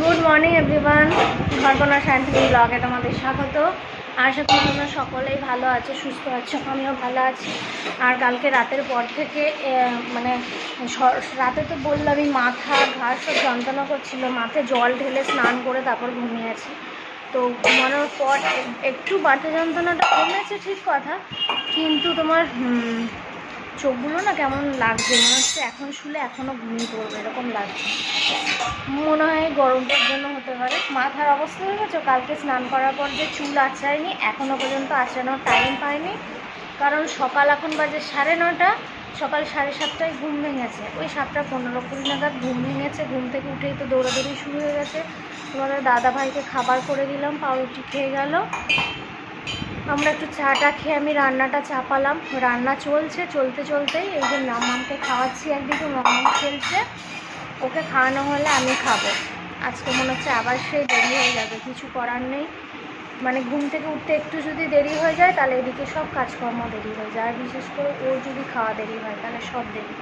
Good morning everyone ঘরকোনা শান্তি ব্লগে তোমাদের স্বাগত। আশা করি তোমরা সকলেই ভালো আছো, সুস্থ আছো, আমিও ভালো আছি। আর কালকে রাতের পর থেকে মানে রাতে তো বললামই মাথা ঘাস সব যন্ত্রণা করছিল, মাথায় জল ঢেলে স্নান করে তারপর ঘুমিয়েছি তো ঘুমানোর পর একটু মাথা যন্ত্রণাটা কমেছে ঠিক কথা, কিন্তু তোমার চোখগুলো না কেমন লাগছে? মনে হচ্ছে এখন শুলে এখনও ঘুমিয়ে পড়বে, এরকম লাগছে। মনে হয় গরমটার জন্য হতে পারে। মাথার অবস্থা হয়ে গেছে কালকে স্নান করার পর যে চুল আঁচড়ায়নি এখনও পর্যন্ত আঁচড়ানোর টাইম পাইনি। কারণ সকাল এখন বাজে সাড়ে নটা সকাল সাড়ে সাতটায় ঘুম ভেঙেছে। ওই সাতটা পনেরো, কুড়ি নাগাদ ঘুম ভেঙেছে। ঘুম থেকে উঠেই তো দৌড়াদৌড়ি শুরু হয়ে গেছে। তোমাদের দাদা ভাইকে খাবার করে দিলাম, পাউরুটি খেয়ে গেল। আমরা একটু চাটা খেয়ে আমি রান্নাটা চাপালাম। রান্না চলছে, চলতে চলতেই এই যে মামামকে খাওয়াচ্ছি একদিকে মামাম খেলছে। ওকে খাওয়ানো হলে আমি খাব। আজকে মনে হচ্ছে আবার সেই দেরি হয়ে যাবে, কিছু করার নেই। মানে ঘুম থেকে উঠতে একটু যদি দেরি হয়ে যায়, তাহলে এদিকে সব কাজকর্ম দেরি হয়ে যায়। আর বিশেষ করে ওর যদি খাওয়া দেরি হয়, তাহলে সব দেরি।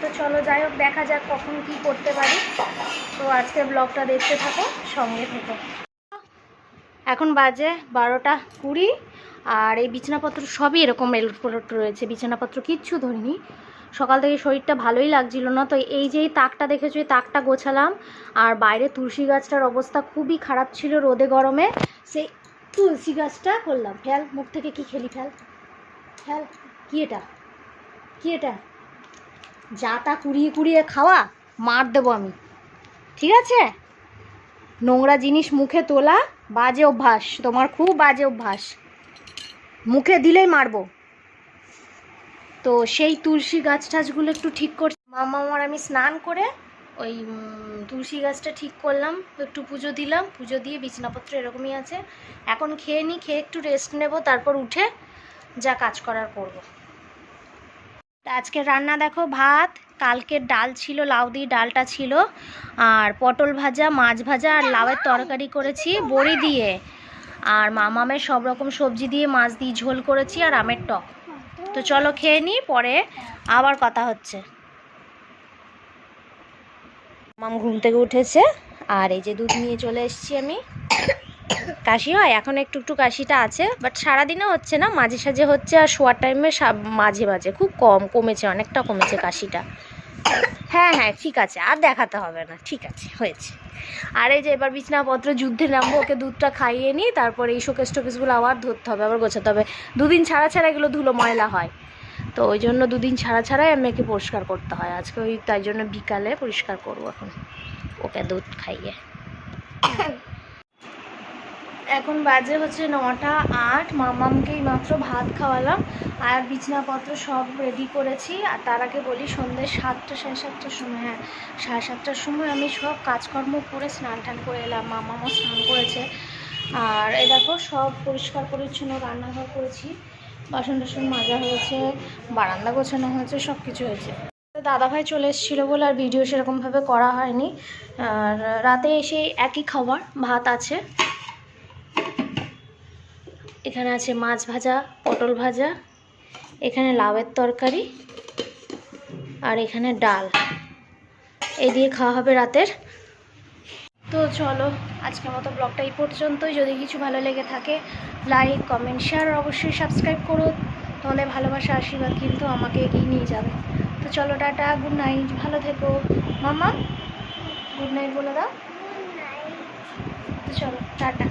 তো চলো যাই হোক, দেখা যাক কখন কি করতে পারি। তো আজকে ব্লগটা দেখতে থাকো, সঙ্গে থেকো। এখন বাজে বারোটা কুড়ি, আর এই বিছানাপত্র সবই এরকম এলট রয়েছে, বিছানাপত্র কিচ্ছু ধরিনি। সকাল থেকে শরীরটা ভালোই লাগছিল না, তো এই যে তাকটা দেখেছ, এই তাকটা গোছালাম, আর বাইরে তুলসী গাছটার অবস্থা খুবই খারাপ ছিল রোদে গরমে, সেই তুলসী গাছটা করলাম। ফেল, মুখ থেকে কি খেলি, ফেল ফেল, কি এটা? কি এটা? যা তা কুড়িয়ে কুড়িয়ে খাওয়া, মার দেবো আমি। ঠিক আছে? নোংরা জিনিস মুখে তোলা বাজে অভ্যাস। তোমার খুব বাজে অভ্যাস। মুখে দিলেই মারবো। তো সেই তুলসী গাছ টাছগুলো একটু ঠিক করছি। মামা আমার আমি স্নান করে ওই তুলসী গাছটা ঠিক করলাম। একটু পুজো দিলাম। পুজো দিয়ে বিছানাপত্র এরকমই আছে। এখন খেয়ে নিই খেয়ে একটু রেস্ট নেব, তারপর উঠে যা কাজ করার করব। তা আজকে রান্না দেখো, ভাত, কালকের ডাল ছিল, লাউ দিয়ে ডালটা ছিল, আর পটল ভাজা, মাছ ভাজা আর লাউয়ের তরকারি করেছি, বড়ি দিয়ে। আর মামামের সব রকম সবজি দিয়ে মাছ দিয়ে ঝোল করেছি আর আমের টক। তো চলো খেয়ে নিই, পরে আবার কথা হচ্ছে। মাম ঘুম থেকে উঠেছে, আর এই যে দুধ নিয়ে চলে এসেছি আমি। কাশি হয়, এখন একটু একটু কাশিটা আছে বাট সারাদিনে হচ্ছে না, মাঝে সাঝে হচ্ছে, আর শোয়ার টাইমে মাঝে মাঝে, খুব কম, কমেছে, অনেকটা কমেছে কাশিটা। হ্যাঁ হ্যাঁ ঠিক আছে, আর দেখাতে হবে না, ঠিক আছে, হয়েছে। আর এই যে এবার বিছনাপত্র যুদ্ধে নামবো, ওকে দুধটা খাইয়ে নিই তারপরে এই শোকেস টোকেসগুলো আবার ধরতে হবে, আবার গোছাতে হবে। দুদিন ছাড়া ছাড়া এগুলো ধুলো ময়লা হয়। তো ওই জন্য দুদিন ছাড়া ছাড়াই আমি একে পরিষ্কার করতে হয়, আজকে ওই তাই জন্য বিকালে পরিষ্কার করব এখন, ওকে দুধ খাইয়ে। এখন বাজে হচ্ছে নটা আট। মামামকেই মাত্র ভাত খাওয়ালাম আর বিছনাপত্র সব রেডি করেছি। আর তার আগে বলি সন্ধ্যে সাতটা, সাড়ে সাতটার সময় হ্যাঁ সাড়ে সাতটার সময় আমি সব কাজকর্ম করে স্নান টান করে এলাম। মামামও স্নান করেছে। আর এই দেখো, সব পরিষ্কার, পরিচ্ছন্ন রান্নাঘর করেছি। বাসন টাসন মাজা হয়েছে, বারান্দা গোছানো হয়েছে সব কিছু হয়েছে দাদাভাই চলে এসেছিল বলে আর ভিডিও সেরকমভাবে করা হয়নি। আর রাতে এসে একই খাবার, ভাত আছে। এখানে আছে মাছ ভাজা, পটল ভাজা, এখানে লাউয়ের তরকারি আর এখানে ডাল। এই দিয়ে খাওয়া হবে রাতের। তো চলো, আজকের মতো ব্লগটা এই পর্যন্তই। যদি কিছু ভালো লেগে থাকে লাইক কমেন্ট শেয়ার অবশ্যই সাবস্ক্রাইব করো। তোমাদের ভালোবাসা, আশীর্বাদ কিন্তু আমাকে এগিয়ে নিয়ে যাবে। তো চলো, টাটা গুড নাইট ভালো থেকো। মামা গুড নাইট বলে দাও। তো চলো, টাটা।